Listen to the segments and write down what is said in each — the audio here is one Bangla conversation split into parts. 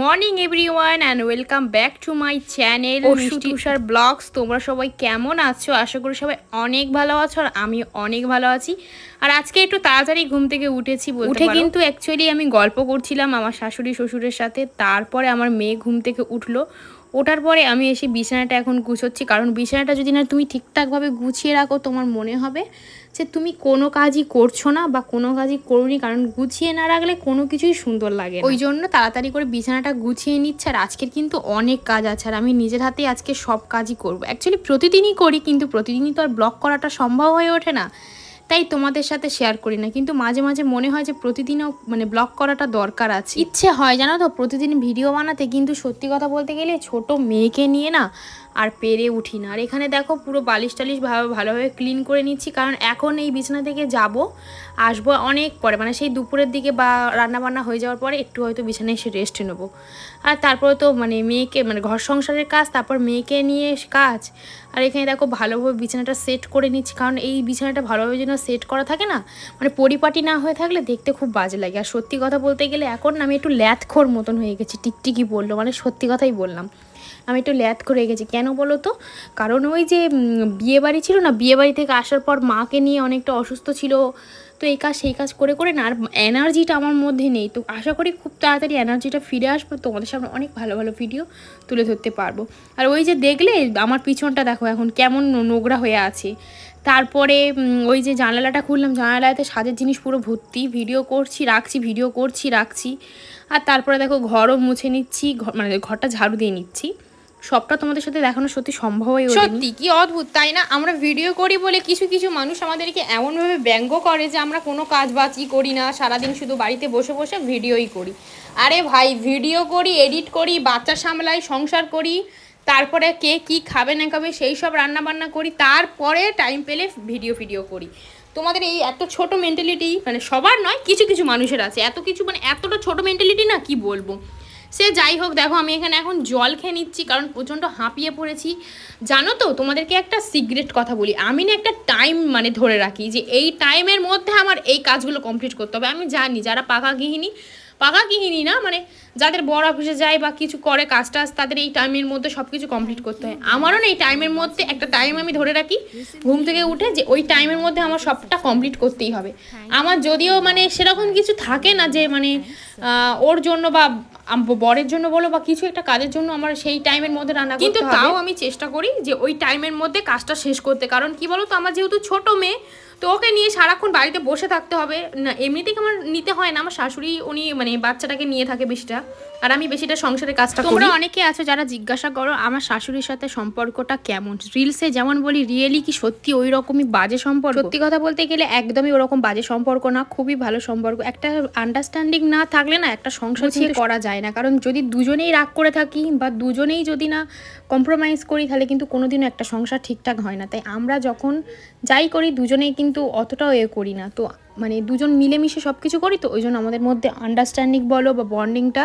Morning everyone and welcome back to my channel Tushar blogs. তোমরা সবাই কেমন আছো? আশা করি সবাই অনেক ভালো আছো আর আমি অনেক ভালো আছি। আর আজকে একটু তাড়াতাড়ি ঘুম থেকে উঠেছি বলতে উঠে কিন্তু অ্যাকচুয়ালি আমি গল্প করছিলাম আমার শাশুড়ি শ্বশুরের সাথে। তারপরে আমার মেয়ে ঘুম থেকে উঠল। ওঠার পরে আমি এসে বিছানাটা এখন গুছোচ্ছি। কারণ বিছানাটা যদি না তুমি ঠিকঠাকভাবে গুছিয়ে রাখো, তোমার মনে হবে যে তুমি কোনো কাজই করছ না বা কোনো কাজই করোনি। কারণ গুছিয়ে না রাখলে কোনো কিছুই সুন্দর লাগে ওই জন্য তাড়াতাড়ি করে বিছানাটা গুছিয়ে নিচ্ছে আর আজকের কিন্তু অনেক কাজ আছে আর আমি নিজের হাতেই আজকে সব কাজই করব। অ্যাকচুয়ালি প্রতিদিনই করি কিন্তু প্রতিদিনই তো আর ব্লগ করাটা সম্ভব হয়ে ওঠে না। তাই তোমাদের সাথে শেয়ার করি না। কিন্তু মাঝে মাঝে মনে হয় যে প্রতিদিনও মানে ব্লগ করাটা দরকার আছে। ইচ্ছে হয়, জানো তো? প্রতিদিন ভিডিও বানাতে, কিন্তু সত্যি কথা বলতে গেলে ছোট মেয়েকে নিয়ে না আর পেরে উঠি না। আর এখানে দেখো, পুরো বালিশ টালিশ ভালো, ভালোভাবে ক্লিন করে নিচ্ছি। কারণ এখন এই বিছানা থেকে যাব, আসব অনেক পরে। মানে সেই দুপুরের দিকে বা রান্না বান্না হয়ে যাওয়ার পরে একটু হয়তো বিছানায় এসে রেস্ট নেব। আর তারপরে তো মানে মেয়েকে মানে ঘর সংসারের কাজ, তারপর মেয়েকে নিয়ে কাজ। আর এখানে দেখো ভালোভাবে বিছানাটা সেট করে নিচ্ছি, কারণ এই বিছানাটা ভালোভাবে যেন সেট করা থাকে না মানে পরিপাটি না হয়ে থাকলে দেখতে খুব বাজে লাগে। আর সত্যি কথা বলতে গেলে এখন আমি একটু ল্যাথখোর মতন হয়ে গেছি, টিকটিকি বলল মানে সত্যি কথাই বললাম। আমি একটু ল্যাথ করে গেছি। কেন বলো তো? কারণ ওই যে বিয়ে বাড়ি ছিল না বিয়ে বাড়ি থেকে আসার পর মাকে নিয়ে অনেকটা অসুস্থ ছিল তো এই কাজ, সেই কাজ করে করে না, আর এনার্জিটা আমার মধ্যে নেই। তো আশা করি খুব তাড়াতাড়ি এনার্জিটা ফিরে আসব, তোমাদের সামনে অনেক ভালো ভালো ভিডিও তুলে ধরতে পারব। আর ওই যে দেখলে, আমার পিছনটা দেখো এখন কেমন নোংরা হয়ে আছে। তারপরে ওই যে জানালাটা খুললাম, জানালাতে সাজের জিনিস পুরো ভর্তি। ভিডিও করছি, রাখছি ভিডিও করছি, রাখছি। আর তারপরে দেখো ঘরও মুছে নিচ্ছি মানে ঘরটা ঝাড়ু দিয়ে নিচ্ছি। সবটা তোমাদের সাথে দেখানো সত্যি সম্ভব হয়ে সত্যি, কি অদ্ভুত, তাই না? আমরা ভিডিও করি বলে কিছু কিছু মানুষ আমাদেরকে এমনভাবে ব্যঙ্গ করে যে আমরা কোনো কাজ বাজই করি না, সারাদিন শুধু বাড়িতে বসে বসে ভিডিওই করি। আরে ভাই, ভিডিও করি, এডিট করি, বাচ্চা সামলাই, সংসার করি, তারপরে কে কি খাবে না খাবে সেই সব রান্না বান্না করি, তারপরে টাইম পেলে ভিডিও ভিডিও করি। তোমাদের এই এত ছোট মেন্টালিটি মানে সবার নয়, কিছু কিছু মানুষের আছে। এত কিছু মানে এতটা ছোট মেন্টালিটি না, কি বলব? সে যাই হোক, দেখো আমি এখানে এখন জল খেয়ে নিচ্ছি, কারণ প্রচণ্ড হাঁপিয়ে পড়েছি। জানো তো, তোমাদেরকে একটা সিক্রেট কথা বলি। আমি না একটা টাইম মানে ধরে রাখি যে এই টাইমের মধ্যে আমার এই কাজগুলো কমপ্লিট করতে হবে। আমি জানি যারা পাকা গৃহিণী পাকা গৃহিণী না মানে যাদের বড় অফিসে যায় বা কিছু করে কাজ টাজ তাদের এই টাইমের মধ্যে সব কিছু কমপ্লিট করতে হয়। আমারও না এই টাইমের মধ্যে একটা টাইম আমি ধরে রাখি ঘুম থেকে উঠে যে ওই টাইমের মধ্যে আমার সবটা কমপ্লিট করতেই হবে। আমার যদিও মানে সেরকম কিছু থাকে না যে মানে ওর জন্য বা বরের জন্য বলো বা কিছু একটা কাজের জন্য আমার সেই টাইমের মধ্যে রান্না কিন্তু তাও আমি চেষ্টা করি যে ওই টাইমের মধ্যে কাজটা শেষ করতে। কারণ কি বলো তো আমার যেহেতু ছোট মেয়ে তো ওকে নিয়ে সারাক্ষণ বাড়িতে বসে থাকতে হবে। না এমনিতেই আমার নিতে হয় না। আমার শাশুড়ি উনি মানে বাচ্চাটাকে নিয়ে থাকে বেশিটা। আর আমি বেশিটা সংসারের কাজটা করি। তোমরা অনেকে আছো যারা জিজ্ঞাসা করো আমার শাশুড়ির সাথে সম্পর্কটা কেমন? রিলসে যেমন বলি রিয়েলি কি সত্যি ওই রকমই বাজে সম্পর্ক? সত্যি কথা বলতে গেলে একদমই ওরকম বাজে সম্পর্ক না খুবই ভালো সম্পর্ক। একটা আন্ডারস্ট্যান্ডিং না থাকলে না একটা সংসার কিন্তু করা যায় না। কারণ যদি দুজনেই রাগ করে থাকি বা দুজনেই যদি না কম্প্রোমাইজ করি তাহলে কিন্তু কোনোদিনও একটা সংসার ঠিকঠাক হয় না। তাই আমরা যখন যাই করি দুজনেই কিন্তু অতটাও এ করি না। তো মানে দুজন মিলেমিশে সব কিছু করি তো, ওই জন্য আমাদের মধ্যে আন্ডারস্ট্যান্ডিং বলো বা বন্ডিংটা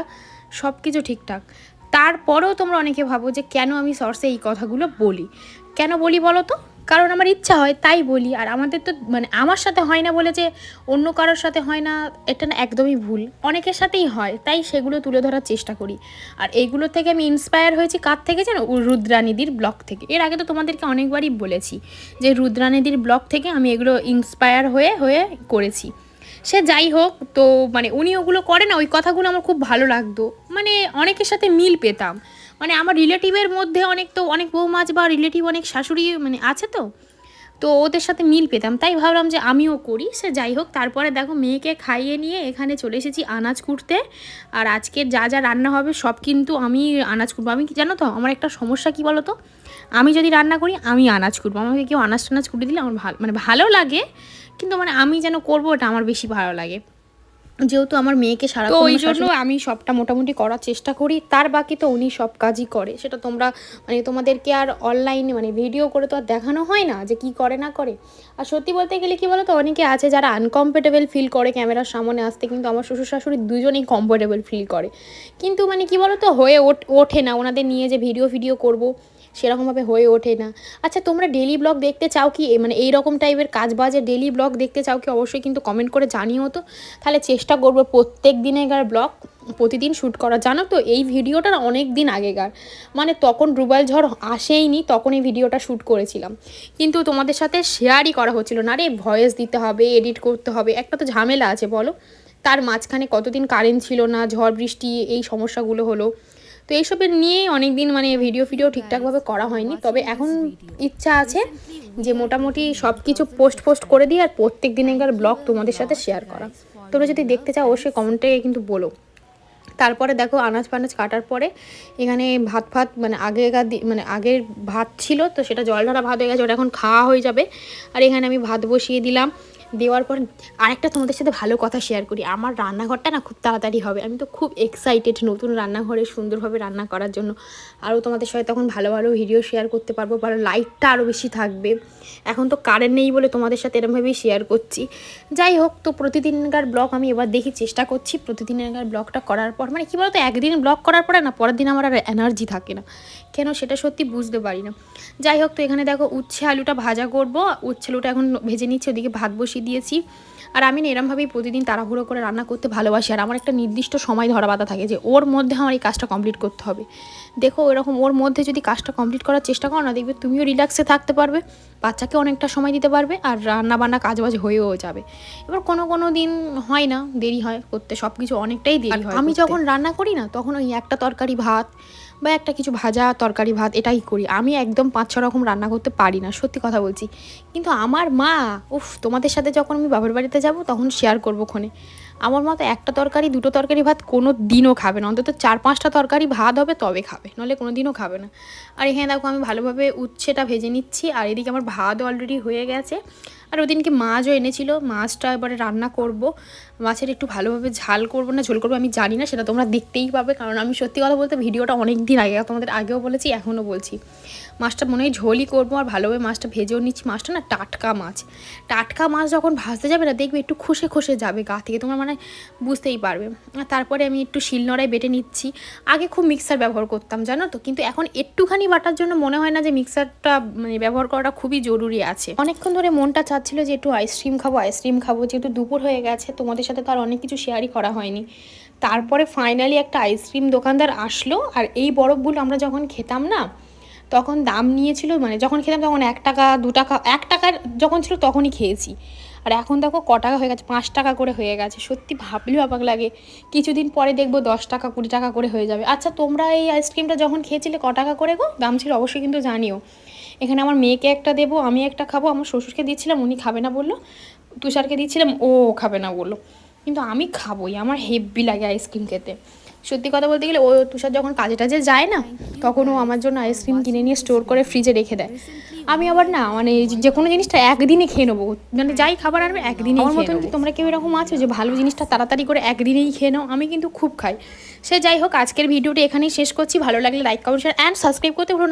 সব কিছু ঠিকঠাক। তারপরেও তোমরা অনেকে ভাবো যে কেন আমি সর্সে এই কথাগুলো বলি। কেন বলি বলো তো কারণ আমার ইচ্ছা হয় তাই বলি। আর আমাদের তো মানে আমার সাথে হয় না বলে যে অন্য কারোর সাথে হয় না, এটা না একদমই ভুল। অনেকের সাথেই হয়, তাই সেগুলো তুলে ধরার চেষ্টা করি। আর এইগুলো থেকে আমি ইন্সপায়ার হয়েছি কার থেকে উ- রুদ্রানিদির ব্লগ থেকে। এর আগে তো তোমাদেরকে অনেকবারই বলেছি যে রুদ্রানিদির ব্লগ থেকে আমি এগুলো ইন্সপায়ার হয়ে হয়ে করেছি। সে যাই হোক, তো মানে উনি ওগুলো করে না, ওই কথাগুলো আমার খুব ভালো লাগতো। মানে অনেকের সাথে মিল পেতাম। মানে আমার রিলেটিভের মধ্যে অনেক তো, অনেক বৌমাছ বা রিলেটিভ অনেক শাশুড়ি মানে আছে তো তো ওদের সাথে মিল পেতাম। তাই ভাবলাম যে আমিও করি, সে যাই হোক, তারপরে দেখো মেয়েকে খাইয়ে নিয়ে এখানে চলে এসেছি আনাজ কুটতে। আর আজকে যা যা রান্না হবে সব কিন্তু আমি আনাজ কুটবো। আমি কি জানো তো, আমার একটা সমস্যা কি বলো তো আমি যদি রান্না করি, আমি আনাজ কুটবো। আমাকে কেউ আনাজ টানাজ কুটে দিলে আমার ভালো মানে ভালো লাগে, কিন্তু মানে আমি যেন করব ওটা আমার বেশি ভালো লাগে। যেহেতু আমার মেয়েকে সারা তো ওই জন্য আমি সবটা মোটামুটি করার চেষ্টা করি। তার বাকি তো উনি সব কাজই করে। সেটা তোমরা মানে তোমাদেরকে আর অনলাইনে মানে ভিডিও করে তো আর দেখানো হয় না যে কি করে না করে। আর সত্যি বলতে গেলে কি বলো তো অনেকে আছে যারা আনকমফোর্টেবল ফিল করে ক্যামেরার সামনে আসতে কিন্তু আমার শ্বশুর শাশুড়ি দুজনেই কমফোর্টেবল ফিল করে। কিন্তু মানে কি বলো তো হয়ে ওঠ- ওঠে না। ওনাদের নিয়ে যে ভিডিও ভিডিও করব সেরকমভাবে হয়ে ওঠে না। আচ্ছা তোমরা ডেলি ব্লগ দেখতে চাও কি? মানে এই রকম টাইপের কাজ বাজে ডেলি ব্লগ দেখতে চাও কি? অবশ্যই কিন্তু কমেন্ট করে জানিও তো। তাহলে চেষ্টা করব প্রত্যেক দিনেকার ব্লগ প্রতিদিন শ্যুট করা। জানো তো, এই ভিডিওটার অনেক দিন আগেকার। মানে তখন রুবাল ঝড় আসেইনি, তখন এই ভিডিওটা শ্যুট করেছিলাম। কিন্তু তোমাদের সাথে শেয়ারই করা হচ্ছিল না। রে ভয়েস দিতে হবে এডিট করতে হবে, একটা তো ঝামেলা আছে বলো। তার মাঝখানে কতদিন কারেন্ট ছিল না, ঝড়, বৃষ্টি, এই সমস্যাগুলো হলো। তো এইসবের নিয়েই অনেক দিন মানে ভিডিও ফিডিও ঠিকঠাকভাবে করা হয়নি। তবে এখন ইচ্ছা আছে যে মোটামুটি সব কিছু পোস্ট পোস্ট করে দিই আর প্রত্যেক দিন দিনের ব্লগ তোমাদের সাথে শেয়ার করা। তোমরা যদি দেখতে চাও, অবশ্যই কমেন্টে কিন্তু বলো। তারপরে দেখো আনাজ ফানাজ কাটার পরে এখানে ভাত ফাত মানে আগেকার মানে আগের ভাত ছিল, তো সেটা জল ঢালা ভাত হয়ে গেছে, ওটা এখন খাওয়া হয়ে যাবে। আর এখানে আমি ভাত বসিয়ে দিলাম। দেওয়ার পর আরেকটা তোমাদের সাথে ভালো কথা শেয়ার করি। আমার রান্নাঘরটা না খুব তাড়াতাড়ি হবে। আমি তো খুব এক্সাইটেড নতুন রান্নাঘরে সুন্দরভাবে রান্না করার জন্য। আরও তোমাদের সাথে তখন ভালো ভালো ভিডিও শেয়ার করতে পারব ভালো লাইটটা আরও বেশি থাকবে। এখন তো কারেন্ট নেই বলে তোমাদের সাথে এরমভাবেই শেয়ার করছি। যাই হোক, তো প্রতিদিনকার ব্লগ আমি এবার দেখি, চেষ্টা করছি প্রতিদিনকার ব্লগটা করার পর। মানে কী বলতো, একদিন ব্লগ করার পরে না, পরের দিন আমার আর এনার্জি থাকে না। কেন সেটা সত্যি বুঝতে পারি না। যাই হোক, তো এখানে দেখো উচ্ছে আলুটা ভাজা করব। উচ্ছে আলুটা এখন ভেজে নিচ্ছে, ওদিকে ভাত বসিয়ে দিয়েছি। আর আমি না এরমভাবেই প্রতিদিন তাড়াহুড়ো করে রান্না করতে ভালোবাসি। আর আমার একটা নির্দিষ্ট সময় ধরা বাঁধা থাকে যে ওর মধ্যে আমার এই কাজটা কমপ্লিট করতে হবে। দেখো এরকম ওর মধ্যে যদি কাজটা কমপ্লিট করার চেষ্টা করো না দেখবে তুমিও রিল্যাক্সে থাকতে পারবে বাচ্চাকে অনেকটা সময় দিতে পারবে আর রান্না বান্না কাজ বাজ হয়েও যাবে। এবার কোনো কোনো দিন হয় না দেরি হয় করতে সব কিছু অনেকটাই দেরি হয় আমি যখন রান্না করি না তখন ওই একটা তরকারি ভাত বা একটা কিছু ভাজা, তরকারি, ভাত, এটাই করি। আমি একদম পাঁচ, ছ রকম রান্না করতে পারি না, সত্যি কথা বলছি। কিন্তু আমার মা, উফ, তোমাদের সাথে যখন আমি বাবার বাড়িতে যাব, তখন শেয়ার করব ক্ষণে আমার মা তো একটা তরকারি, দুটো তরকারি, ভাত কোনো দিনও খাবে না। অন্তত চার, পাঁচটা তরকারি ভাত হবে, তবে খাবে। নাহলে কোনো দিনও খাবে না। আর এখানে দেখো, আমি ভালোভাবে উচ্ছেটা ভেজে নিচ্ছি। আর এদিকে আমার ভাত অলরেডি হয়ে গেছে। আর ওদিনকে মাছও এনেছিল। মাছটা এবারে রান্না করব। মাছের একটু ভালোভাবে ঝাল করব না, ঝোল করব আমি জানি না, সেটা তোমরা দেখতেই পাবে। কারণ আমি সত্যি কথা বলতে ভিডিওটা অনেক দিন আগে, তোমাদের আগেও বলেছি, এখনও বলছি। মাছটা মনে হয় ঝোলই করব আর ভালোভাবে মাছটা ভেজেও নিচ্ছি। মাছটা না টাটকা মাছ। টাটকা মাছ যখন ভাজতে যাবে না, দেখবে একটু খসে খসে যাবে গা থেকে। তোমার মানে বুঝতেই পারবে। আর তারপরে আমি একটু শিলনোড়ায় বেটে নিচ্ছি। আগে খুব মিক্সার ব্যবহার করতাম, জানো তো? কিন্তু এখন একটুখানি বাটার জন্য মনে হয় না যে মিক্সারটা মানে ব্যবহার করাটা খুবই জরুরি আছে। অনেকক্ষণ ধরে মনটা চাচ্ছিল যে একটু আইসক্রিম খাব আইসক্রিম খাব। যেহেতু দুপুর হয়ে গেছে, তোমাদের সাথে তো আর অনেক কিছু শেয়ারই করা হয়নি। তারপরে ফাইনালি একটা আইসক্রিম দোকানদার আসলো, আর এই বরফগুলো আমরা যখন খেতাম না, তখন দাম নিয়েছিল মানে যখন খেতাম তখন এক টাকা, দু টাকা, এক টাকার যখন ছিল তখনই খেয়েছি। আর এখন দেখো ক টাকা হয়ে গেছে, পাঁচ টাকা করে হয়ে গেছে। সত্যি ভাবলেও অবাক লাগে। কিছুদিন পরে দেখব দশ টাকা, কুড়ি টাকা করে হয়ে যাবে। আচ্ছা তোমরা এই আইসক্রিমটা যখন খেয়েছিলে ক টাকা করে গো? দাম ছিল অবশ্যই কিন্তু জানিও। এখানে আমার মেয়েকে একটা দেবো, আমি একটা খাব, আমার শ্বশুরকে দিচ্ছিলাম, উনি খাবে না বলল। তুষারকে দিচ্ছিলাম, ও খাবে না বলল। কিন্তু আমি খাবোই, আমার হেভি লাগে আইসক্রিম খেতে। সত্যি কথা বলতে গেলে ও তুষার যখন কাজে টাজে যায় না তখন ও আমার জন্য আইসক্রিম কিনে নিয়ে স্টোর করে ফ্রিজে রেখে দেয়। আমি আবার না মানে যে কোনো জিনিসটা একদিনে খেয়ে নেব। মানে যাই খাবার আনবে একদিনে আমার মতন কি তোমরা কেউ এরকম আছো যে ভালো জিনিসটা তাড়াতাড়ি করে একদিনেই খেয়ে নাও? আমি কিন্তু খুব খাই। সে যাই হোক আজকের ভিডিওটি এখানেই শেষ করছি। ভালো লাগলে like comment share and subscribe করতে ভুলো না।